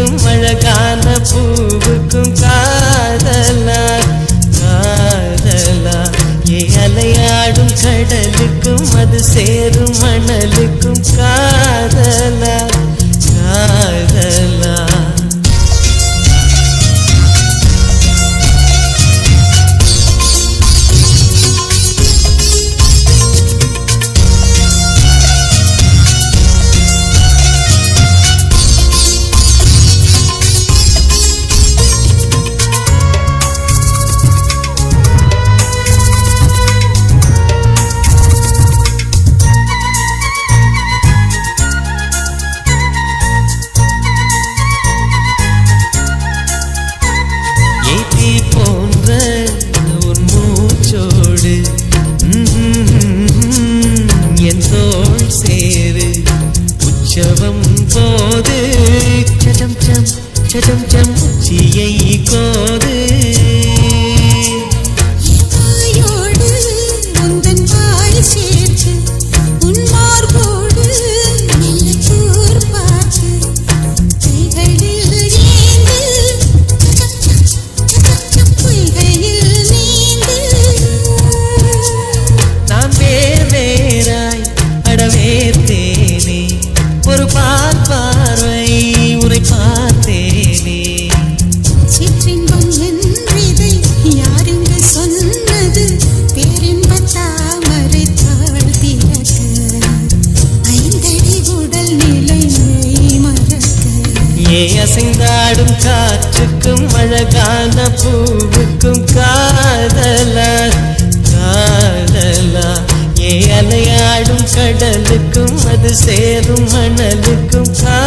பூவுக்கும் அழகான பூவுக்கும் காதலா காதலா. ஏ அலையாடும் கடலுக்கும் அது சேரும் மணலுக்கும் கா చం చం చియ్యకో இங்கே அசைந்தாடும் காற்றுக்கும் அழகான பூவுக்கும் காதலா காதலா. ஏ அலையாடும் கடலுக்கும் அது சேரும் மணலுக்கும் கா